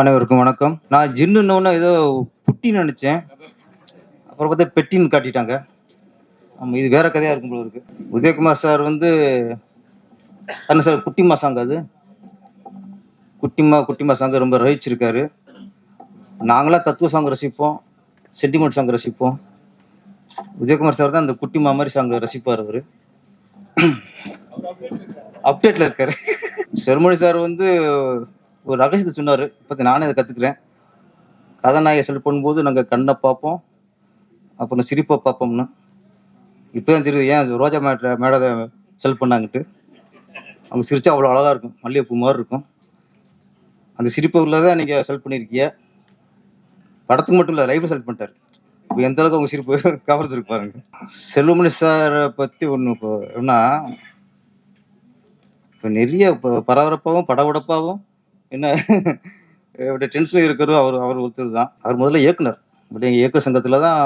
அனைவருக்கும் வணக்கம். நான் ஜின்னுன்னு ஏதோ புட்டின்னு நினச்சேன். அப்புறம் பார்த்தா பெட்டின்னு காட்டிட்டாங்க. ஆமாம் இது வேற கதையாக இருக்கும் போல இருக்கு. உதயகுமார் சார் வந்து என்ன சார் குட்டிமா சாங் அது. குட்டிமா குட்டிமா சாங் ரொம்ப ரசிச்சிருக்காரு. நாங்களாம் தத்துவ சாங் ரசிப்போம் சென்டிமெண்ட் சாங் ரசிப்போம். உதயகுமார் சார் தான் அந்த குட்டிமா மாதிரி சாங் ரசிப்பார் அவர். அப்டேட்ல இருக்காரு. செருமொழி சார் வந்து ஒரு ரகசியத்தை சொன்னார். இப்போ நானே அதை கற்றுக்குறேன் கதாநாயகை செல் பண்ணும்போது நாங்கள் கண்ணை பார்ப்போம். அப்புறம் சிரிப்பை பார்ப்போம்னு. இப்போ தான் தெரியுது ஏன் ரோஜா மேட மேடத்தை செல் பண்ணாங்கட்டு. அவங்க சிரிச்சா அவ்வளோ அழகாக இருக்கும். மல்லிகைப்பூ மாதிரி இருக்கும். அந்த சிரிப்பு உள்ள தான் நீங்கள் செலக்ட் பண்ணியிருக்கீங்க படத்துக்கு மட்டும் இல்லை லைஃப்பை செலக்ட் பண்ணிட்டார். இப்போ எந்த அளவுக்கு அவங்க சிரிப்பு கவர்ந்துருக்கு பாருங்க. செல்வமணி சாரை பற்றி ஒன்று இப்போ என்ன இப்போ நிறைய இப்போ பரபரப்பாகவும் படபடப்பாகவும் என்ன இப்படி டென்ஷன் இருக்கிறது அவர் அவர் ஒருத்தர் தான். அவர் முதல்ல இயக்குனர். பட் எங்கள் இயக்க சங்கத்தில் தான்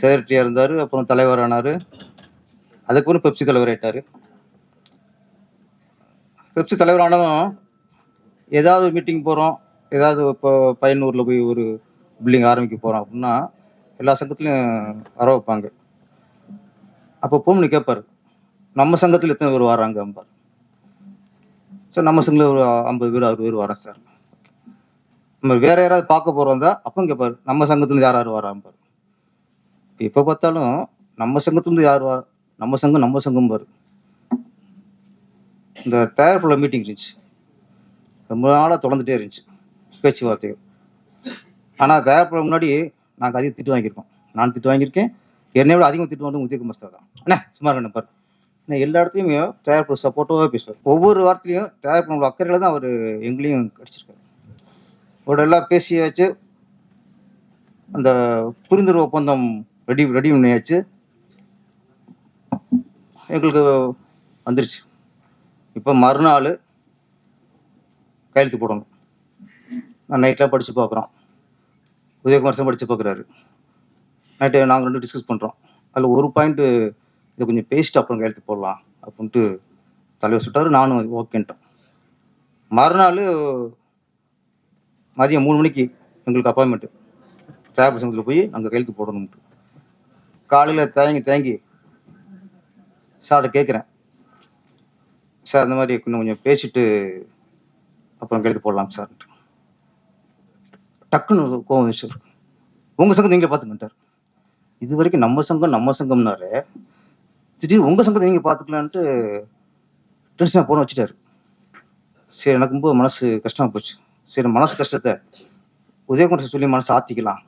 செக்ரட்டரியாக இருந்தார் அப்புறம் தலைவர் ஆனார். அதுக்கப்புறம் பெப்சி தலைவர் ஆயிட்டார். பெப்சி தலைவர் ஆனாலும் ஏதாவது மீட்டிங் போகிறோம் ஏதாவது இப்போ பையனூரில் போய் ஒரு பில்டிங் ஆரம்பிக்க போகிறோம் அப்படின்னா எல்லா சங்கத்துலையும் வர வைப்பாங்க அப்போ பொண்ணு கேட்பாரு நம்ம சங்கத்தில் எத்தனை பேர் வராங்க அம்பார்? சார் நம்ம சங்கத்தில் ஒரு ஐம்பது பேர் அறுபது பேர் வரேன் சார் நம்ம வேற யாராவது பார்க்க போகிறோம் தான் அப்போ கேட்பாரு நம்ம சங்கத்துலேருந்து யார் யார் வராம்பார் இப்போ பார்த்தாலும் நம்ம சங்கத்துலேருந்து யார் வா நம்ம சங்கம் நம்ம சங்கம் பாரு. இந்த தயாரிப்புள்ள மீட்டிங் இருந்துச்சு. ரொம்ப நாளாக தொடர்ந்துட்டே இருந்துச்சு பேச்சுவார்த்தைகள். ஆனால் தயாரிப்புல முன்னாடி நாங்கள் அதிகம் திட்டு வாங்கியிருக்கோம். நான் திட்டு வாங்கியிருக்கேன். என்னை விட அதிகம் திட்டு வாங்க உதயகுமார் தான் அண்ணா சும்மா இருக்கணும் பாரு. நான் எல்லா இடத்துலையுமே பண்ண சப்போர்ட்டாகவே பேசுவார். ஒவ்வொரு வார்த்தையும் தயார் பண்ண அக்கறையில் தான் அவர் எங்களையும் கிடச்சிருக்காரு. அவர் எல்லாம் வச்சு அந்த புரிந்துணர்வு ஒப்பந்தம் ரெடி ரெடி பண்ணியாச்சு. எங்களுக்கு வந்துருச்சு. இப்போ மறுநாள் கையெழுத்து போடணும். நான் நைட்டில் படித்து பார்க்குறோம் உதயகுமார் சார் படித்து பார்க்குறாரு நைட்டு நாங்கள் ரெண்டு டிஸ்கஸ் பண்ணுறோம் அதில் ஒரு பாயிண்ட்டு இதை கொஞ்சம் பேசிட்டு அப்புறம் கையெழுத்து போடலாம் அப்படின்ட்டு தலைவர் சுட்டார் நானும் ஓகேன்ட்டோம் மறுநாள் மதியம் மூணு மணிக்கு எங்களுக்கு அப்பாயின்மெண்ட்டு தேவை சங்கத்தில் போய் அங்கே கையெழுத்து போடணும்ட்டு காலையில் தேங்கி தேங்கி சார்கிட்ட கேட்குறேன் சார் இந்த மாதிரி இன்னும் கொஞ்சம் பேசிட்டு அப்புறம் கையெழுத்து போடலாம் சார் டக்குன்னு கோவம் சார் உங்கள் சங்கத்தை நீங்களே பார்த்துக்கிட்டார் இது வரைக்கும் நம்ம சங்கம் நம்ம சங்கம்னாரு திடீர்னு உங்கள் சங்கத்தை நீங்கள் பார்த்துக்கலான்ட்டு டென்ஷனாக போன வச்சுட்டாரு. சரி எனக்கு ரொம்ப மனசு கஷ்டமாக போச்சு. சரி மனசு கஷ்டத்தை உதயகுமார் சார் சொல்லி மனசை ஆற்றிக்கலாம்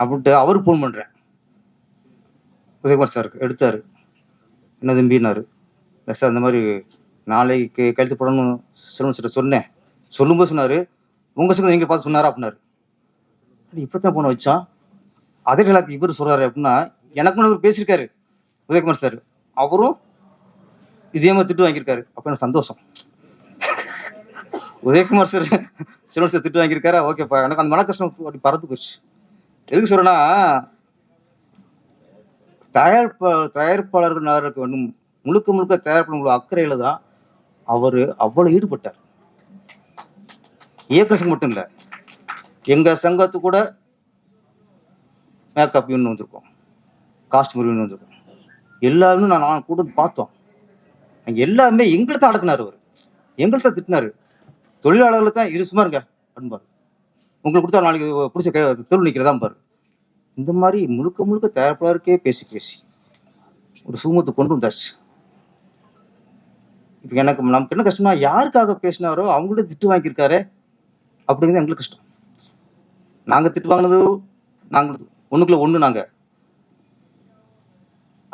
அப்படின்ட்டு அவருக்கு ஃபோன் பண்ணுறேன் உதயகுமார் சாருக்கு எடுத்தார். என்ன தம்பினாரு சார் இந்த மாதிரி நாளைக்கு கழுத்து போடணும்னு சொல்லணும் சார் சொன்னேன். சொல்லும்போது சொன்னார் உங்கள் சங்கத்தை நீங்கள் பார்த்து சொன்னாரா? அப்படின்னாரு. இப்போ தான் போன வச்சான். அதே டைலாக் இவர் சொல்கிறாரு அப்படின்னா எனக்கு முன்னாடி இவர் பேசியிருக்காரு. உதயகுமார் சார் அவரும் இதே மாதிரி திட்டு வாங்கியிருக்காரு. அப்போ எனக்கு சந்தோஷம். உதயகுமார் சார் சிவன் சார் திட்டு வாங்கியிருக்காரா? ஓகேப்பா எனக்கு அந்த மனக்கஷ்டம் அப்படி பறந்து போச்சு. எதுக்கு சொல்றேன்னா தயாரிப்பா தயாரிப்பாளர்களுக்கு வேண்டும்? முழுக்க முழுக்க தயாரிப்பாளர்கள் அக்கறையில தான் அவர் அவ்வளவு ஈடுபட்டார். இயக்குனர் மட்டும் இல்லை எங்க சங்கத்து கூட மேக்கப் யூனியன் வந்திருக்கோம். காஸ்டியூம் யூனியன் வந்திருக்கோம். எல்லாருமே நான் நான் கூட பார்த்தோம். எல்லாருமே எங்களை தான் அடக்குனாரு அவர். எங்களை தான் திட்டினாரு. தொழிலாளர்களை தான் இரு சும்மா இருங்க அன்பார் உங்களுக்கு கொடுத்தா நாளைக்கு பிடிச்ச கை தெருவு நிற்கிறதா பாரு இந்த மாதிரி முழுக்க முழுக்க தயாரிப்பாளருக்கே பேசி பேசி. ஒரு சுமத்தை கொண்டு வந்தாச்சு. இப்போ எனக்கு நமக்கு என்ன கஷ்டம்னா யாருக்காக பேசினாரோ அவங்கள்ட்ட திட்டு வாங்கியிருக்காரு அப்படிங்கிறது எங்களுக்கு கஷ்டம். நாங்கள் திட்டு வாங்கினது நாங்கள் ஒன்றுக்குள்ள ஒன்று நாங்கள்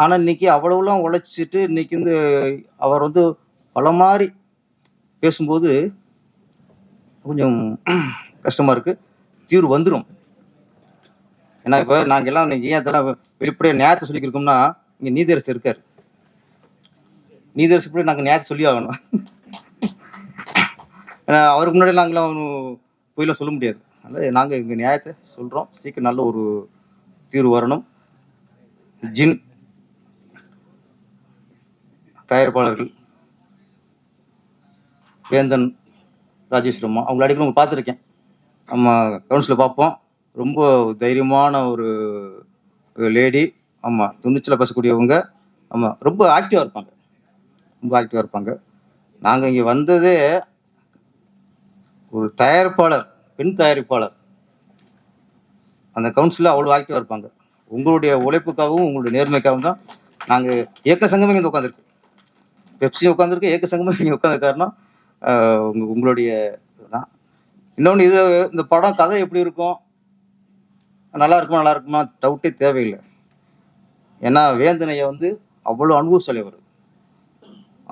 ஆனால் இன்னைக்கு அவ்வளவுலாம் உழைச்சிட்டு இன்னைக்கு வந்து அவர் வந்து பல மாதிரி பேசும்போது கொஞ்சம் கஷ்டமாக இருக்குது தீர்வு வந்துடும் ஏன்னா இப்போ நாங்கள் எல்லாம் இன்னைக்கு ஏன் அதெல்லாம் வெளிப்படையாக நேரத்தை சொல்லிக்கிருக்கோம்னா இங்கே நீதியரசு இருக்கார். நீதியரசு கூட நாங்கள் நியாயத்தை சொல்லி ஆகணும். ஏன்னா அவருக்கு முன்னாடி நாங்களாம் போயிலாம் சொல்ல முடியாது. அதனால் நாங்கள் எங்கள் நியாயத்தை சொல்கிறோம் சீக்கிரம் நல்ல ஒரு தீர்வு வரணும். ஜின் தயாரிப்பாளர்கள் வேந்தன் ராஜேஸ்வரி அவங்கள அடிக்கடி உங்களை பார்த்துருக்கேன். நம்ம கவுன்சிலில் பார்ப்போம். ரொம்ப தைரியமான ஒரு லேடி ஆமாம் துணிச்சலாக பேசக்கூடியவங்க. ஆமாம் ரொம்ப ஆக்டிவாக இருப்பாங்க. ரொம்ப ஆக்டிவாக இருப்பாங்க. நாங்கள் இங்கே வந்ததே ஒரு தயாரிப்பாளர் பெண் தயாரிப்பாளர். அந்த கவுன்சிலில் அவ்வளோ ஆக்டிவாக இருப்பாங்க. உங்களுடைய உழைப்புக்காகவும் உங்களுடைய நேர்மைக்காகவும் தான் நாங்கள் இயக்க சங்கமே இங்கே உட்காந்துருக்கு பெப்சியும் உட்காந்துருக்கு ஏக சங்கமே இங்கே உட்காந்து காரணம் உங்களுடைய இதுதான். இன்னொன்று இது இந்த படம் கதை எப்படி இருக்கும்? நல்லா இருக்குமா நல்லா இருக்குமா டவுட்டே தேவையில்லை. ஏன்னா வேந்தனையை வந்து அவ்வளோ அனுபவசாலி அவர்.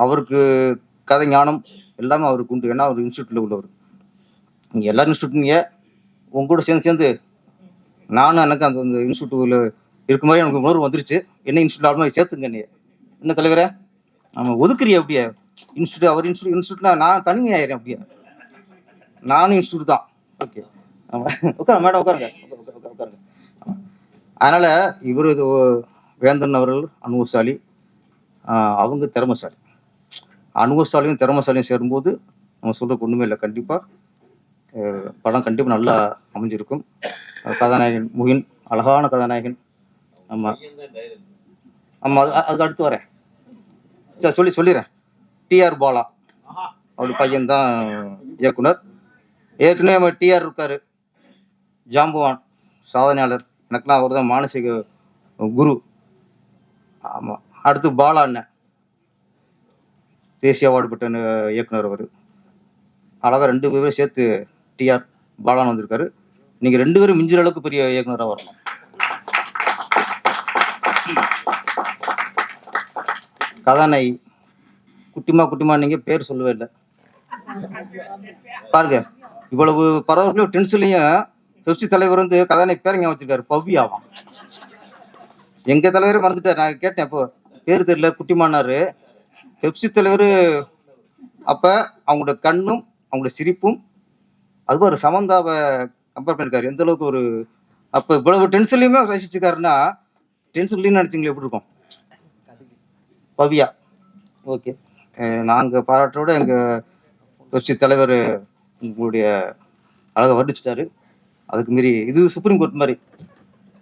அவருக்கு கதை ஞானம் எல்லாமே அவருக்கு உண்டு. ஏன்னா அவர் இன்ஸ்டியூட்டில் உள்ளவர். நீங்கள் எல்லா இன்ஸ்டியூட்டுங்க உங்க கூட சேர்ந்து சேர்ந்து நானும் எனக்கு அந்த அந்த இன்ஸ்டியூட்டில் இருக்க மாதிரி எனக்கு உணர்வு வந்துருச்சு. என்ன இன்ஸ்டியூட் ஆகணும் சேர்த்துங்க நீ என்ன தலைவரே? ஆமாம் ஒதுக்குறிய அப்படியே. இன்ஸ்டியூட் அவர் இன்ஸ்டியூட் இன்ஸ்டியூட்னா நான் தனிமையாயிரேன் அப்படியே. நானும் இன்ஸ்டியூட் தான். ஓகே உட்கார மேடம் உட்காருங்க. உட்காருங்க அதனால் அதனால இவர் இது வேந்தன் அவர்கள் அனுபவசாலி. அவங்க திறமசாலி. அனுபவசாலியும் திறமசாலியும் சேரும்போது நம்ம சொல்றதுக்கு ஒண்ணுமே இல்லை. கண்டிப்பா படம் கண்டிப்பா நல்லா அமைஞ்சிருக்கும். கதாநாயகன் முகின் அழகான கதாநாயகன். ஆமா. ஆமா அது அதுக்கு அடுத்து வரேன். சொல்லி சொல்லிடுறேன் டிஆர் பாலா. அவரு பையன் தான் இயக்குனர். ஏற்கனவே நம்ம டிஆர் இருக்காரு. ஜாம்புவான் சாதனையாளர். எனக்கெல்லாம் அவர் தான் மானசீக குரு. ஆமாம் அடுத்து பாலா அண்ணன். தேசிய அவார்டு பெற்ற இயக்குனர் அவர். அழகாக ரெண்டு பேரும் சேர்த்து டிஆர் பாலான்னு வந்திருக்காரு. நீங்கள் ரெண்டு பேரும் மிஞ்சுற அளவுக்கு பெரிய இயக்குனராக வரணும். கதாநாயகி. குட்டிமா குட்டிமா நீங்க பேர் சொல்லவே இல்லை. பாருங்க இவ்வளவு பரபரப்புலையும் டென்ஷன்லையும் பெப்சி தலைவர் வந்து கதாநாயகி பேர் ஞாபகம் வச்சிருக்காரு பவ்யாவாம் எங்க தலைவரே மறந்துட்டார். நான் கேட்டேன் இப்போ பேர் தெரியல குட்டிமானாரு பெப்சி தலைவர் அப்ப அவங்களோட கண்ணும் அவங்களோட சிரிப்பும் அது ஒரு சமந்தாவை கம்பேர் பண்ணிருக்காரு. எந்த அளவுக்கு ஒரு அப்ப இவ்வளவு டென்ஷன்லயுமே ரசிச்சிருக்காருன்னா டென்ஷன்லயும் நினைச்சிங்களே எப்படி இருக்கும்? பவியா. ஓகே. நாங்க பாராட்டோட எங்க கட்சி தலைவர் உங்களுடைய அழகை வர்ணிச்சிட்டாரு அதுக்கு மீறி இது சுப்ரீம் கோர்ட் மாதிரி.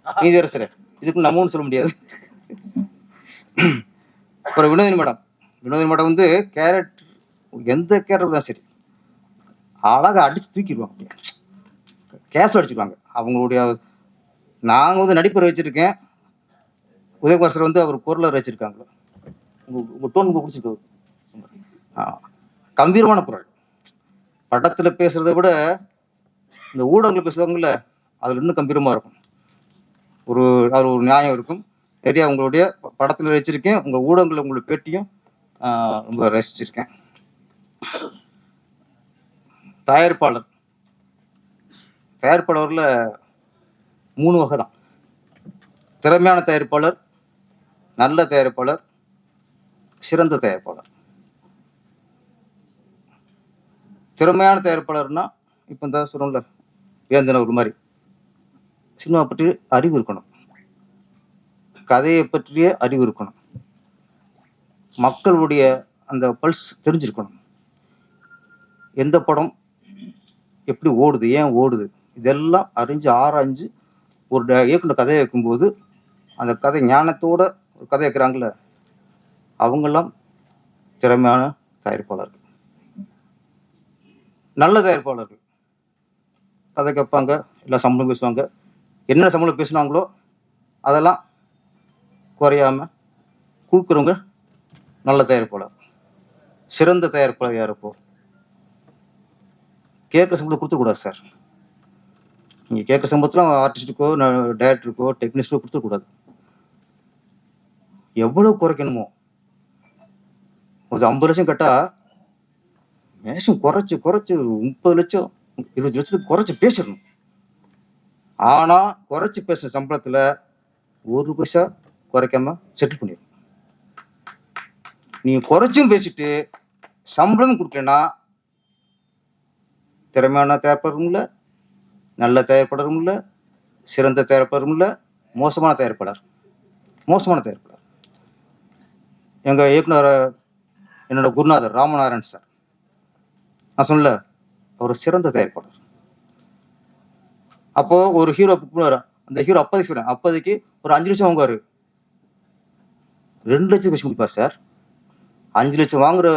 நீதியரசரே இதுக்கு நம்ம சொல்ல முடியாது. அப்புறம் வினோதினி மேடம். வினோதினி மேடம் வந்து கேரட் எந்த கேரட் தான் சரி அழகாக அடிச்சு தூக்கிடுவாங்க. கேஸ் அடிச்சுக்குவாங்க அவங்களுடைய நாங்கள் வந்து நடிப்பர் வச்சிருக்கேன் உதயகுமார் சார் வந்து அவர் குரலர் வச்சிருக்காங்க உங்க உங்க டோன் ரொம்ப பிடிச்சிருக்கு கம்பீரமான குரல். படத்துல பேசுறதை விட இந்த ஊடகங்கள் பேசுவாங்கல்ல அதுல இன்னும் கம்பீரமா இருக்கும். ஒரு அது ஒரு நியாயம் இருக்கும். நிறையா உங்களுடைய படத்தில் படத்துல வச்சிருக்கேன் உங்க ஊடகங்கள் உங்களுடைய பேட்டியும் ரொம்ப ரசிச்சிருக்கேன். தயாரிப்பாளர். தயாரிப்பாளர்ல மூணு வகை தான். திறமையான தயாரிப்பாளர் நல்ல தயாரிப்பாளர் சிறந்த தயாரிப்பாளர். திறமையான தயாரிப்பாளர்னா இப்போ இந்த சொல்றோம்ல வேந்தன ஒரு மாதிரி. சினிமா பற்றி அறிவு இருக்கணும். கதையை பற்றிய அறிவு இருக்கணும். மக்களுடைய அந்த பல்ஸ் தெரிஞ்சிருக்கணும். எந்த படம் எப்படி ஓடுது ஏன் ஓடுது இதெல்லாம் அறிஞ்சு ஆராய்ஞ்சு ஒரு ட- இயக்குனர் கதையை வைக்கும்போது அந்த கதை ஞானத்தோட ஒரு கதை வைக்கிறாங்களே அவங்கெல்லாம் திறமையான தயாரிப்பாளர்கள். நல்ல தயாரிப்பாளர்கள். கதை கேட்பாங்க இல்லை சம்பளம் பேசுவாங்க. என்ன சம்பளம் பேசுனாங்களோ அதெல்லாம் குறையாம கொடுக்குறவங்க நல்ல தயாரிப்பாளர். சிறந்த தயாரிப்பாளர் யார் இப்போ? கேட்குற சம்பளம் கொடுத்துக்கூடாது சார். நீங்கள் கேட்குற சம்பளத்தில் ஆர்டிஸ்ட்டுக்கோ டைரக்டருக்கோ டெக்னீஷியனோ கொடுத்துக்கூடாது எவ்வளோ குறைக்கணுமோ ஒரு ஐம்பது லட்சம் கட்டா மேஷம் குறைச்சு குறைச்சு முப்பது லட்சம் இருபது லட்சத்துக்கு குறைச்சு பேசிடணும். ஆனா குறைச்சு பேசுற சம்பளத்துல ஒரு பைசா குறைக்காம செட்டில் பண்ணிடும் நீங்க குறைச்சும் பேசிட்டு சம்பளமும் கொடுக்கலன்னா திறமையான தயாரிப்பாளரும் இல்லை நல்ல தயாரிப்பாளரும் இல்லை சிறந்த தயாரிப்பாளரும் இல்லை மோசமான தயாரிப்பாளர். மோசமான தயாரிப்பாளர். எங்கள் இயக்குனர் என்னோட குருநாதர் ராமநாராயண் சார். நான் சொன்னல அவர் சிறந்த தயாரிப்பாளர். அப்போ ஒரு ஹீரோ அந்த ஹீரோ அப்போதைக்கு சொல்றேன். அப்போதைக்கு ஒரு அஞ்சு லட்சம் வாங்குவாரு. ரெண்டு லட்சம் பேசி முடிப்பார் சார். அஞ்சு லட்சம் வாங்குற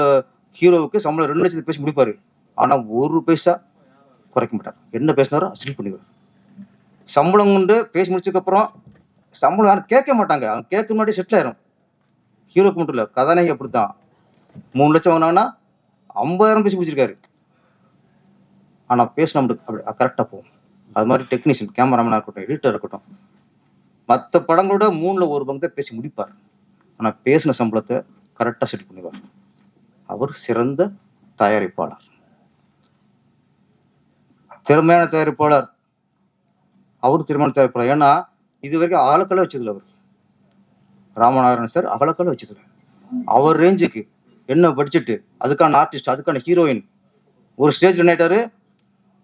ஹீரோவுக்கு சம்பளம் ரெண்டு லட்சத்துக்கு பேசி முடிப்பாரு. ஆனா ஒரு பைசா குறைக்க மாட்டார். என்ன பேசினாரோ ஸ்டில் பண்ணிடுவார். சம்பளம் கொண்டு பேசி முடிச்சதுக்கு அப்புறம் சம்பளம் யாரும் கேட்க மாட்டாங்க. அவங்க கேட்க முன்னாடி செட்டில் ஆயிரும். ஹீரோக்கு மட்டும் இல்லை கதாநாயகி அப்படித்தான். மூணு லட்சம் வாங்கினாங்கன்னா ஐம்பதாயிரம் பேசி முடிச்சிருக்காரு. ஆனா பேசின நம்மளுக்கு அப்படி கரெக்டாக போகும். அது மாதிரி டெக்னீஷியன் கேமராமேனாக இருக்கட்டும் எடிட்டர் இருக்கட்டும் மற்ற படங்களோட மூணுல ஒரு பங்கு தான் பேசி முடிப்பார். ஆனா பேசின சம்பளத்தை கரெக்டாக செட் பண்ணுவார் அவர் சிறந்த தயாரிப்பாளர். திறமையான தயாரிப்பாளர். அவர் திறமையான தயாரிப்பாளர். ஏன்னா இது வரைக்கும் அகலக்கலை வச்சதில்ல அவர். ராமநாதன் சார் அகலக்கலை வச்சதில்ல. அவர் ரேஞ்சுக்கு என்ன படிச்சுட்டு அதுக்கான ஆர்டிஸ்ட் அதுக்கான ஹீரோயின் ஒரு ஸ்டேஜ் என்ன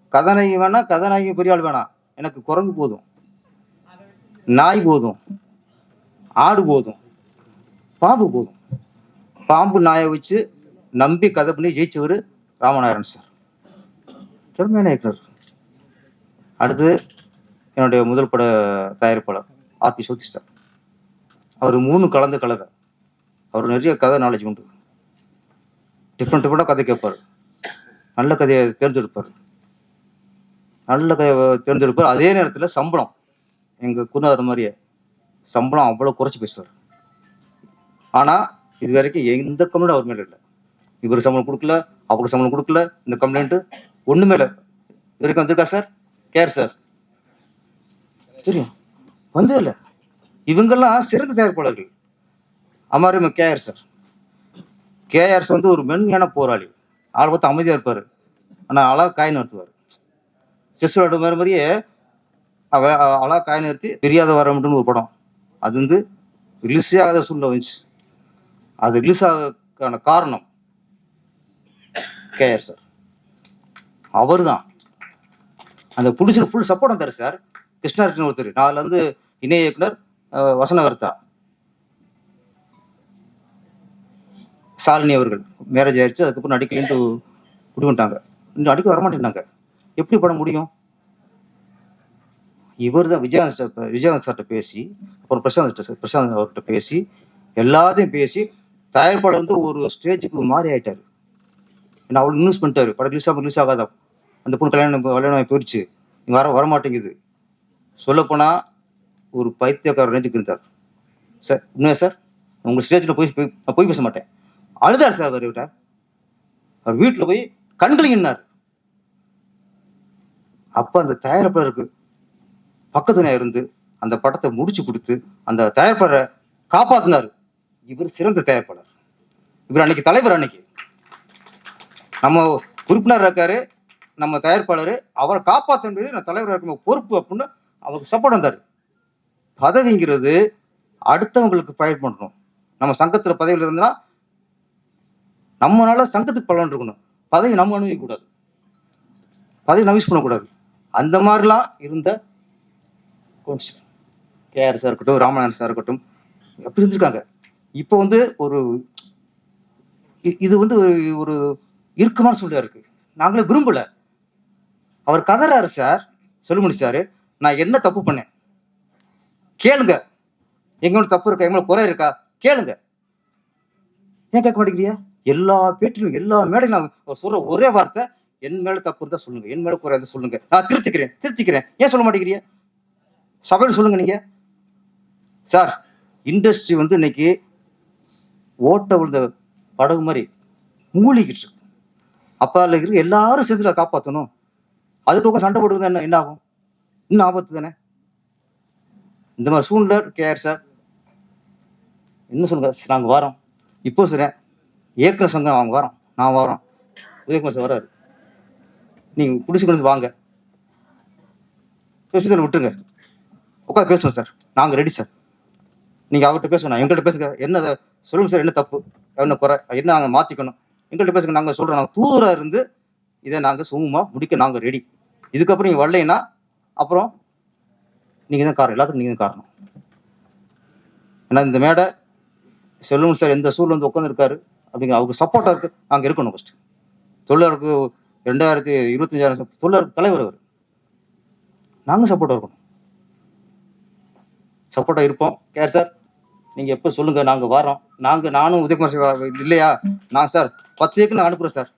கதாநாயகி வேணா கதாநாயகி பெரிய ஆள் வேணாம் எனக்கு குரங்கு போதும். நாய் போதும். ஆடு போதும். பாம்பு போதும். பாம்பு நாயை வச்சு நம்பி கதை பண்ணி ஜெயிச்சவர் ராமநாதன் சார். திறமையான இயக்குனர். அடுத்து என்னுடைய முதல் பட தயாரிப்பாளர் ஆர்பி சௌத்தி சார். அவர் மூணு கலந்த கலவை. அவர் நிறைய கதை நாலேஜ் உண்டு. டிஃப்ரெண்ட் டிஃப்ரெண்டாக கதை கேட்பார் நல்ல கதையை தேர்ந்தெடுப்பார். நல்ல கதையை தேர்ந்தெடுப்பார். அதே நேரத்தில் சம்பளம். எங்கள் குருநாதர் மாதிரியே சம்பளம் அவ்வளோ குறைச்சி பேசுவார். ஆனால் இது வரைக்கும் எந்த கம்ப்ளைண்ட் அவர் மேலே இல்லை. இவர் சம்பளம் கொடுக்கல அவருக்கு சம்பளம் கொடுக்கல இந்த கம்ப்ளைண்ட்டு ஒன்றுமே இல்லை இவருக்கு வந்திருக்கா சார்? கேர் சார் தெரியும். வந்ததில்லை. இவங்கெல்லாம் சிறந்த தயாரிப்பாளர்கள். அம்மாரி கேஆர் சார் கேஆர்எஸ் வந்து ஒரு மென்மையான போராளி. ஆள் பார்த்து அமைதியாக இருப்பார். ஆனால் அழகா காய் நிறுத்துவார். செஸ் விளையாட மாதிரி மாதிரியே அவ அழகா காய் நிறுத்தி தெரியாத வர மட்டும்னு ஒரு படம். அது வந்து ரிலீஸே ஆகாத சூழ்நிலை வந்துச்சு. அது ரிலீஸ் ஆகான காரணம் கேஆர் சார். அவர் தான் அந்த பிடிச்ச ஃபுல் சப்போர்ட் வந்தார் சார். கிருஷ்ணாரெட்டின்னு ஒருத்தர். நான் அதில் வந்து இணை இயக்குனர் வசனகர்த்தா. சாலினி அவர்கள் மேரேஜ் ஆயிடுச்சு அதுக்கப்புறம் நடிக்கலன்ட்டு குடி இன்னும் அடிக்க வரமாட்டேங்கிறாங்க எப்படி பண்ண முடியும்? இவர் தான் விஜயகாந்த் சார் விஜயகாந்த் சார்கிட்ட பேசி அப்புறம் பிரசாந்த் சார் பிரசாந்த் அவர்கிட்ட பேசி எல்லாத்தையும் பேசி தயாரிப்பாளர் வந்து ஒரு ஸ்டேஜுக்கு மாறி ஆயிட்டாரு. ஏன்னா அவ்வளோ நியூஸ் பண்ணிட்டாரு. படம் ரிலீஸ் ஆகும் ரிலீஸ் ஆகாதா? அந்த பொண்ணு கல்யாணம் கல்யாணம் போயிடுச்சு வர வர மாட்டேங்குது சொல்லப்போனால் ஒரு பைத்தியக்கார ரேஞ்சுக்கு இருந்தார். சார் உண்மையா சார் உங்கள் ஸ்டேஜில் போய் போய் நான் போய் பேச மாட்டேன். அழுதார் சார் விட்டார் அவர் வீட்டில் போய் கண்களிங்கன்னார் அப்போ அந்த தயாரிப்பாளருக்கு பக்கத்துணையாக இருந்து அந்த படத்தை முடிச்சு கொடுத்து அந்த தயாரிப்பாளரை காப்பாத்தினார். இவர் சிறந்த தயாரிப்பாளர். இவர் அன்னைக்கு தலைவர் அன்னைக்கு. நம்ம உறுப்பினர் இருக்காரு நம்ம தயாரிப்பாளர். அவரை காப்பாற்ற வேண்டியது நான் தலைவர் இருக்கும் பொறுப்பு அப்படின்னு அவருக்கு சப்போர்ட் வந்தார். பதவிங்கிறது அடுத்தவங்களுக்கு பயன்படணும் பண்ணணும். நம்ம சங்கத்தில் பதவியில் இருந்தால் நம்மளால சங்கத்துக்கு பலன் இருக்கணும். பதவி நம்ம அனுபவிக்க கூடாது பதவி நம்ம யூஸ் பண்ணக்கூடாது. அந்த மாதிரிலாம் இருந்த கேஆர் சார் இருக்கட்டும் ராமநாதன் சார் இருக்கட்டும் எப்படி இருந்திருக்காங்க. இப்போ வந்து ஒரு இது வந்து ஒரு ஒரு இறுக்கமான சூழ்நிலை இருக்கு. நாங்களே விரும்பல. அவர் கதறாரு சார் சொல்லுமணி சார் நான் என்ன தப்பு பண்ணேன்? கேளுங்க. எங்களோட தப்பு இருக்கா? எங்களோட குறை இருக்கா? கேளுங்க. ஏன் கேட்க மாட்டேங்கிறியா எல்லா பேட்டிலும் எல்லா மேடையும் நான் சொல்ற ஒரே வார்த்தை என் மேல தப்பு இருந்தா சொல்லுங்க என் மேல குறை இருந்தா சொல்லுங்க. நான் திருத்திக்கிறேன் திருத்திக்கிறேன். ஏன் சொல்ல மாட்டேங்கிறீங்க? சபையில் சொல்லுங்க நீங்க. சார் இண்டஸ்ட்ரி வந்து இன்னைக்கு ஓட்ட விழுந்த படகு மாதிரி மூழ்கிட்டு இருக்கு. அப்ப இருக்கிற எல்லாரும் சேர்ந்து காப்பாற்றணும் அதுக்கு உட்காந்து சண்டை போடுறது என்ன என்ன ஆகும்? இன்னும் ஆபத்து தானே? இந்த மாதிரி சூழ்நிலை கேஆர் சார். என்ன சொல்லுங்க நாங்கள் வரோம். இப்போ சொல்றேன் இயக்குனர் சங்கம் அவங்க வரோம். நான் வரோம். உதயகுமார் சார் வர்றாரு. நீங்க பிடிச்சி கொண்டு வாங்க. பேசுதல் விட்டுருங்க. உட்காந்து பேசுவோம் சார். நாங்க ரெடி சார். நீங்க அவர்கிட்ட பேசணும் எங்கள்கிட்ட பேசுங்க. என்ன சொல்லுங்க சார். என்ன தப்பு? என்ன குறை? என்ன நாங்க மாத்திக்கணும்? எங்கள்கிட்ட பேசுங்க. நாங்க சொல்றோம். நாங்கள் தூரா இருந்து இதை நாங்க சுமூகமா முடிக்க நாங்க ரெடி இதுக்கப்புறம் நீங்க வரலைன்னா அப்புறம் நீங்க தான் காரணம். எல்லாத்துக்கும் நீங்க தான் காரணம். ஏன்னா இந்த மேடை செல்லும் சார். எந்த சூழ்நிலை வந்து உட்காந்துருக்காரு அப்படிங்கிற அவருக்கு சப்போர்ட்டா இருக்கு. இருக்கணும் ஃபஸ்ட்டு தொழிலாளருக்கு ரெண்டாயிரத்தி இருபத்தஞ்சாயிரம் தொழிலாளர் தலைவர் அவர். நாங்கள் சப்போர்ட்டாக இருக்கணும். சப்போர்ட்டாக இருப்போம். கேர் சார் நீங்கள் எப்போ சொல்லுங்கள் நாங்கள் வரோம் நாங்கள் நானும் உதயகுமார் சிவா இல்லையா? நான் சார் பத்து ஏக்கர் அனுப்புகிறோம் சார்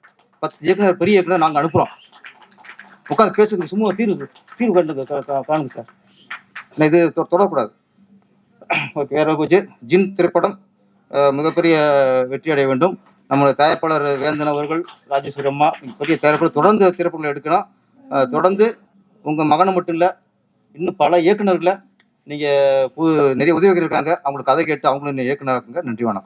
பத்து ஏக்கர் பெரிய ஏக்கர் நாங்கள் அனுப்புகிறோம் உட்காந்து பேசுங்க சும்மா தீர்வு தீர்வு கண்டு காணுங்க சார் நான் இது தொ- தொடரக்கூடாது ஓகே வேற போச்சு ஜின் திரைப்படம் மிகப்பெரிய வெற்றி அடைய வேண்டும். நம்மளுடைய தயாரிப்பாளர் வேந்தன் அவர்கள் ராஜேஸ்வரி அம்மா பெரிய தயாரிப்பாளர் தொடர்ந்து திரைப்படங்கள் எடுக்கணும் தொடர்ந்து உங்கள் மகனை மட்டும் இல்லை இன்னும் பல இயக்குனர்களை நீங்கள் நிறைய உதவிகள் இருக்காங்க அவங்களுக்கு கதை கேட்டு அவங்களும் இயக்குனர் இயக்குநராக நன்றி வணக்கம்.